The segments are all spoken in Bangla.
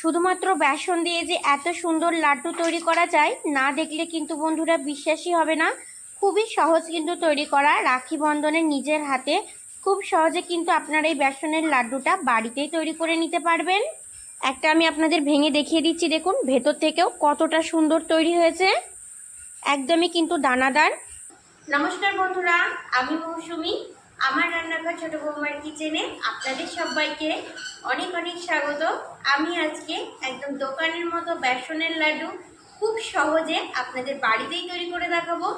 শুধুমাত্র বেসন দিয়ে যে এত সুন্দর লাড্ডু তৈরি করা যায়, না দেখলে কিন্তু বন্ধুরা বিশ্বাসই হবে না। খুবই সহজ কিন্তু তৈরি করা রাখি বন্ধনের নিজের হাতে। খুব সহজে কিন্তু আপনারা এই বেসনের লাড্ডুটা বাড়িতেই তৈরি করে নিতে পারবেন। একটা আমি আপনাদের ভেঙে দেখিয়ে দিচ্ছি, দেখুন, ভেতর থেকেও কতটা সুন্দর তৈরি হয়েছে। একদমই কিন্তু দানাদার। নমস্কার বন্ধুরা, আমি মৌসুমি। আমার রান্নাঘর ছোট বৌমার কিচেনে আপনাদের সবাইকে অনেক অনেক স্বাগত। আমি আজকে একদম দোকানের মতো বেসনের লাড্ডু খুব সহজে আপনাদের বাড়িতেই তৈরি করে দেখাবো।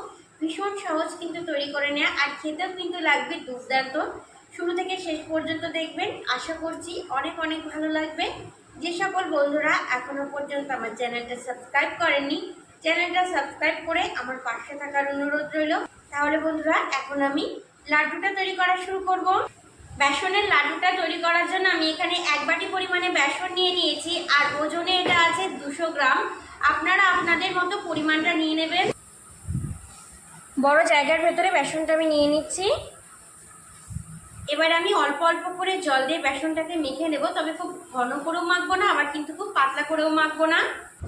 ভীষণ সহজ কিন্তু তৈরি করে নেওয়া আর খেতেও কিন্তু লাগবে দুর্দান্ত। শুরু থেকে শেষ পর্যন্ত দেখবেন, আশা করছি অনেক অনেক ভালো লাগবে। যে সকল বন্ধুরা এখনও পর্যন্ত আমার চ্যানেলটা সাবস্ক্রাইব করেননি, চ্যানেলটা সাবস্ক্রাইব করে আমার পাশে থাকার অনুরোধ রইল। তাহলে বন্ধুরা, এখন আমি লাড্ডুটা তৈরি করা শুরু করব। বেসনের লাড্ডুটা তৈরি করার জন্য আমি এখানে এক বাটি পরিমাণে বেসন নিয়ে নিয়েছি, আর ওজনে এটা আছে দুশো গ্রাম। আপনারা আপনাদের মতো পরিমাণটা নিয়ে নেবেন। বড় জায়গার ভেতরে বেসনটা আমি নিয়ে নিচ্ছি। এবার আমি অল্প অল্প করে জল দিয়ে বেসনটাকে মেখে নেব। তবে খুব ঘন করেও মাখবো না, আবার কিন্তু খুব পাতলা করেও মাখবো না।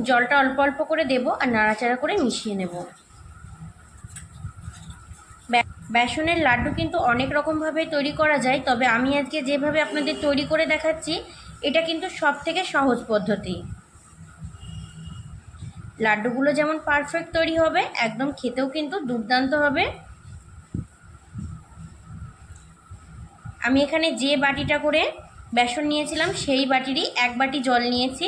জলটা অল্প অল্প করে দেব আর নাড়াচাড়া করে মিশিয়ে নেব। বেসনের লাড্ডু কিন্তু অনেক রকমভাবে তৈরি করা যায়, তবে আমি আজকে যেভাবে আপনাদের তৈরি করে দেখাচ্ছি, এটা কিন্তু সব থেকে সহজ পদ্ধতি। লাড্ডুগুলো যেমন পারফেক্ট তৈরি হবে, একদম খেতেও কিন্তু দুর্দান্ত হবে। আমি এখানে যে বাটিটা করে বেসন নিয়েছিলাম, সেই বাটিরই এক বাটি জল নিয়েছি।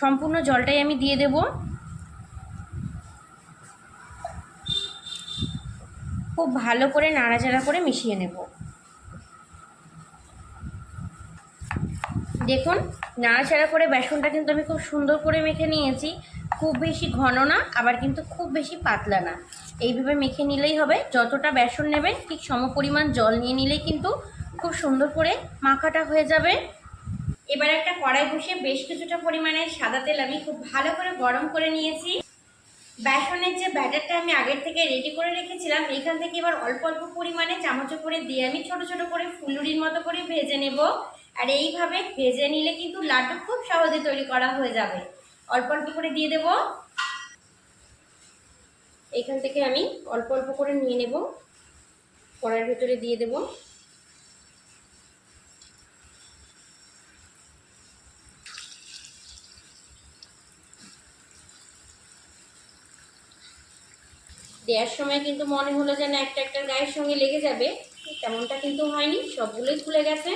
সম্পূর্ণ জলটাই আমি দিয়ে দেব। খুব ভালো করে নাড়াচাড়া করে মিশিয়ে নেব। দেখুন, নাড়াচাড়া করে বেসনটা কিন্তু আমি খুব সুন্দর করে মেখে নিয়েছি। খুব বেশি ঘন না, আবার কিন্তু খুব বেশি পাতলা না। এইভাবে মেখে নিলেই হবে। যতটা বেসন নেবেন, ঠিক সমপরিমাণ জল নিয়ে নিলেই কিন্তু খুব সুন্দর করে মাখাটা হয়ে যাবে। এবার একটা কড়াই বসে বেশ কিছুটা পরিমাণে সাদা তেল আমি খুব ভালো করে গরম করে নিয়েছি। বেসনের যে ব্যাটারটা আমি আগের থেকে রেডি করে রেখেছিলাম, এখান থেকে এবার অল্প অল্প পরিমাণে চামচে করে দিয়ে আমি ছোট ছোট করে ফুলুরির মতো করে ভেজে নেব। আর এইভাবে ভেজে নিলে কিন্তু লাড্ডু খুব সহজে তৈরি করা হয়ে যাবে। অল্প অল্প করে দিয়ে দেব। এখান থেকে আমি অল্প অল্প করে নিয়ে নেব। কড়ার ভেতরে দিয়ে দেব। দেওয়ার সময় কিন্তু মনে হলো যেন একটা একটা গায়ের সঙ্গে লেগে যাবে। তেমনটা কিন্তু হয়নি, সবগুলোই খুলে গেছে।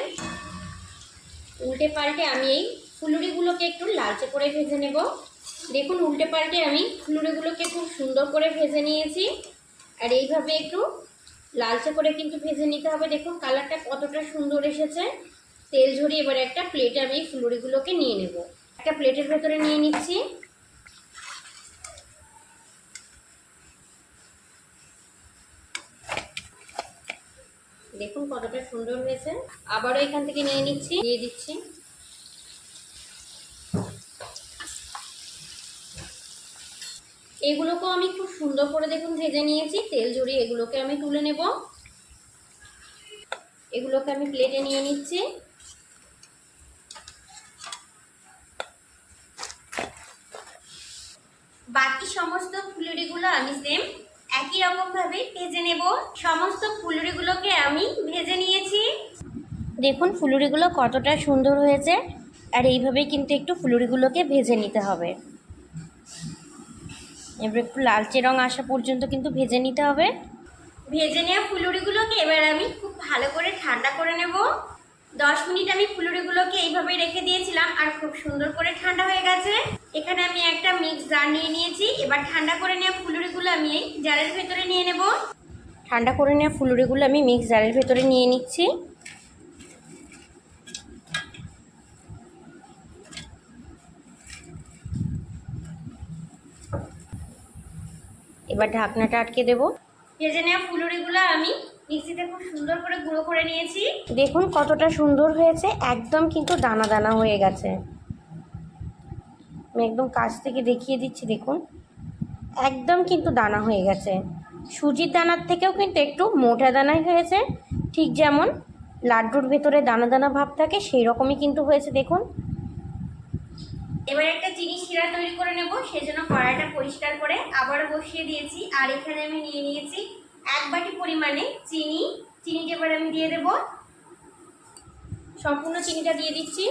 উল্টে পাল্টে আমি এই ফুলুরিগুলোকে একটু লালচে করে ভেজে নেব। দেখুন, উল্টে পাল্টে আমি ফুলুরিগুলোকে খুব সুন্দর করে ভেজে নিয়েছি। আর এইভাবে একটু লালচে করে কিন্তু ভেজে নিতে হবে। দেখুন, কালারটা কতটা সুন্দর এসেছে। তেল ঝরিয়ে এবার একটা প্লেটে আমি ফুলুরিগুলোকে নিয়ে নেব। একটা প্লেটের ভেতরে নিয়ে নিচ্ছি। দেখুন কতটা সুন্দর হয়েছে। আবারও এখান থেকে নিয়ে নিচ্ছি, দিয়ে দিচ্ছি। এগুলোকেও আমি খুব সুন্দর করে দেখুন ভেজে নিয়েছি, তেল জড়িয়ে এগুলোকে আমি তুলে নেব। এগুলোকে আমি প্লেটে নিয়ে নিচ্ছি। বাকি সমস্ত ফুলুরিগুলো আমি সেম একই রকমভাবে ভেজে নেব। সমস্ত ফুলুরিগুলোকে আমি ভেজে নিয়েছি। দেখুন ফুলুরিগুলো কতটা সুন্দর হয়েছে। আর এইভাবেই কিন্তু একটু ফুলুরিগুলোকে ভেজে নিতে হবে। এবার একটু লালচে রং আসা পর্যন্ত কিন্তু ভেজে নিতে হবে। ভেজে নেওয়া ফুলুরিগুলোকে এবার আমি খুব ভালো করে ঠান্ডা করে নেব। দশ মিনিট আমি ফুলুরিগুলোকে এইভাবে রেখে দিয়েছিলাম আর খুব সুন্দর করে ঠান্ডা হয়ে গেছে। এখানে আমি একটা মিক্স জার নিয়ে নিয়েছি। এবার ঠান্ডা করে নেওয়া ফুলুরিগুলো আমি এই জারের ভেতরে নিয়ে নেব। ঠান্ডা করে নেওয়া ফুলুরিগুলো আমি মিক্স জারের ভেতরে নিয়ে নিচ্ছি। এবার ঢাকনাটা আটকে দেব। ভেজে নেওয়া ফুলুরিগুলো আমি মিক্সিতে খুব সুন্দর করে গুঁড়ো করে নিয়েছি। দেখুন কতটা সুন্দর হয়েছে, একদম কিন্তু দানা দানা হয়ে গেছে। আমি একদম কাছ থেকে দেখিয়ে দিচ্ছি, দেখুন। একদম কিন্তু দানা হয়ে গেছে। সুজির দানার থেকেও কিন্তু একটু মোটা দানাই হয়েছে। ঠিক যেমন লাড্ডুর ভেতরে দানা দানা ভাব থাকে সেই রকমই কিন্তু হয়েছে, দেখুন। এবার একটা চিনি শিরা তৈরি করে নেব, সেজন্য কড়াইটা পরিষ্কার করে আবারও বসিয়ে দিয়েছি। আর এখানে আমি নিয়ে নিয়েছি এক বাটি পরিমাণে চিনি। চিনিটা এবার আমি দিয়ে দেব। সম্পূর্ণ চিনিটা দিয়ে দিচ্ছি।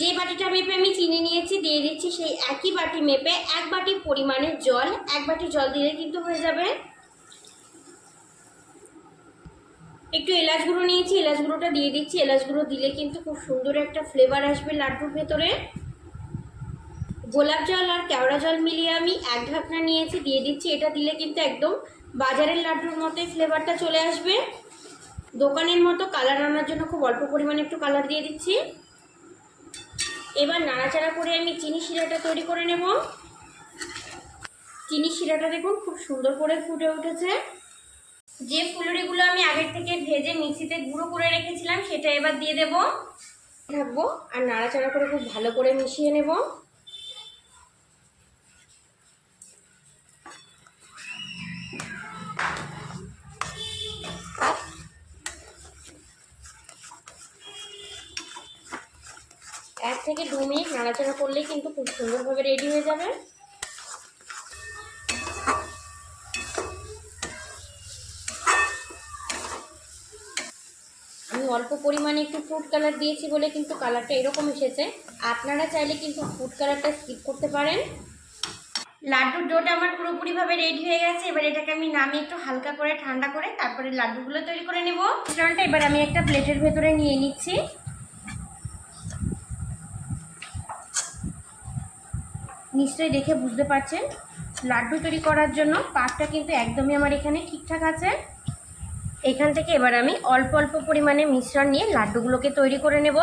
যে বাটিটা মেপে আমি চিনি নিয়েছি, দিয়ে দিচ্ছি সেই একই বাটি মেপে এক বাটি পরিমাণে জল। এক বাটি জল দিলে কিন্তু হয়ে যাবে। একটু এলাচ গুঁড়ো নিয়েছি, এলাচ গুঁড়োটা দিয়ে দিচ্ছি। এলাচ গুঁড়ো দিলে কিন্তু খুব সুন্দর একটা ফ্লেভার আসবে লাড্ডুর ভেতরে। গোলাপ জল আর কেওড়া জল মিলিয়ে আমি এক ঢাকনা নিয়েছি, দিয়ে দিচ্ছি। এটা দিলে কিন্তু একদম বাজারের লাড্ডুর মতোই ফ্লেভারটা চলে আসবে। দোকানের মতো কালার আনার জন্য খুব অল্প পরিমাণে একটু কালার দিয়ে দিচ্ছি। এবার নাড়াচাড়া করে আমি চিনি শিরাটা তৈরি করে নেব। চিনি শিরাটা দেখুন খুব সুন্দর করে ফুটে উঠেছে। যে ফুলুরিগুলো আমি আগের থেকে ভেজে মিক্সিতে গুঁড়ো করে রেখেছিলাম, সেটা এবার দিয়ে দেব। থাকব, আর নাড়াচাড়া করে খুব ভালো করে মিশিয়ে নেব। এক থেকে দু মিনিট নাড়াচাড়া করলেই কিন্তু খুব সুন্দরভাবে রেডি হয়ে যাবে। আমি অল্প পরিমাণে একটু ফুড কালার দিয়েছি বলে কিন্তু কালারটা এরকম এসেছে। আপনারা চাইলে কিন্তু ফুড কালারটা স্কিপ করতে পারেন। লাড্ডুর ডোটা আমার পুরোপুরিভাবে রেডি হয়ে গেছে। এবার এটাকে আমি নামিয়ে একটু হালকা করে ঠান্ডা করে তারপরে লাড্ডুগুলো তৈরি করে নেব। মিশ্রণটা এবার আমি একটা প্লেটের ভেতরে নিয়ে নিচ্ছি। নিশ্চয়ই দেখে বুঝতে পারছেন। লাড্ডু তৈরি করার জন্য পাকটা কিন্তু একদমই আমার এখানে ঠিকঠাক আছে। এখান থেকে এবার আমি অল্প অল্প পরিমাণে মিশ্রণ নিয়ে লাড্ডুগুলোকে তৈরি করে নেব।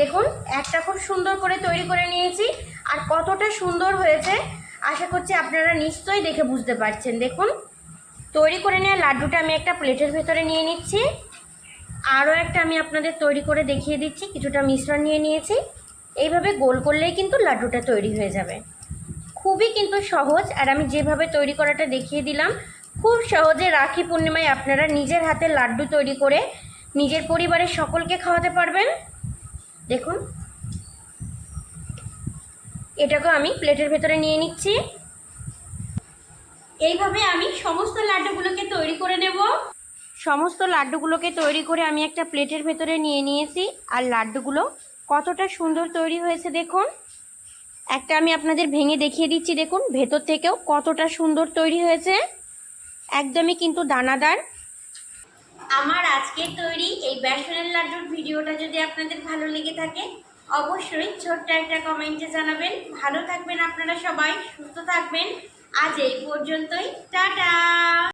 দেখুন, একটা খুব সুন্দর করে তৈরি করে নিয়েছি। আর কতটা সুন্দর হয়েছে, আশা করছি আপনারা নিশ্চয়ই দেখে বুঝতে পারছেন। দেখুন তৈরি করে নেওয়া লাড্ডুটা আমি একটা প্লেটের ভেতরে নিয়ে নিচ্ছি। আরও একটা আমি আপনাদের তৈরি করে দেখিয়ে দিচ্ছি, কিছুটা মিশ্রণ নিয়ে নিয়েছি। এইভাবে গোল করলেই কিন্তু লাড্ডুটা তৈরি হয়ে যাবে। খুবই কিন্তু সহজ, আর আমি যেভাবে তৈরি করাটা দেখিয়ে দিলাম, খুব সহজে রাখি পূর্ণিমায় আপনারা নিজের হাতে লাড্ডু তৈরি করে নিজের পরিবারের সকলকে খাওয়াতে পারবেন। দেখুন। এটাকে আমি প্লেটের ভেতরে নিয়ে নিচ্ছি। এইভাবে আমি সমস্ত লাড্ডুগুলোকে তৈরি করে নেব। সমস্ত লাড্ডুগুলোকে তৈরি করে আমি একটা প্লেটের ভেতরে নিয়ে নিয়েছি। আর লাড্ডুগুলো কতটা সুন্দর তৈরি হয়েছে দেখুন। একটা আমি আপনাদের ভেঙে দেখিয়ে দিচ্ছি দেখুন, ভেতর থেকেও কতটা সুন্দর তৈরি হয়েছে। একদমই কিন্তু দানাদার। আমার আজকের তৈরি এই বেসনের লাড্ডুর ভিডিওটা যদি আপনাদের ভালো লেগে থাকে, অবশ্যই ছোট্ট একটা কমেন্টে জানাবেন। ভালো থাকবেন আপনারা সবাই, সুস্থ থাকবেন। আজ এই পর্যন্তই টাটা!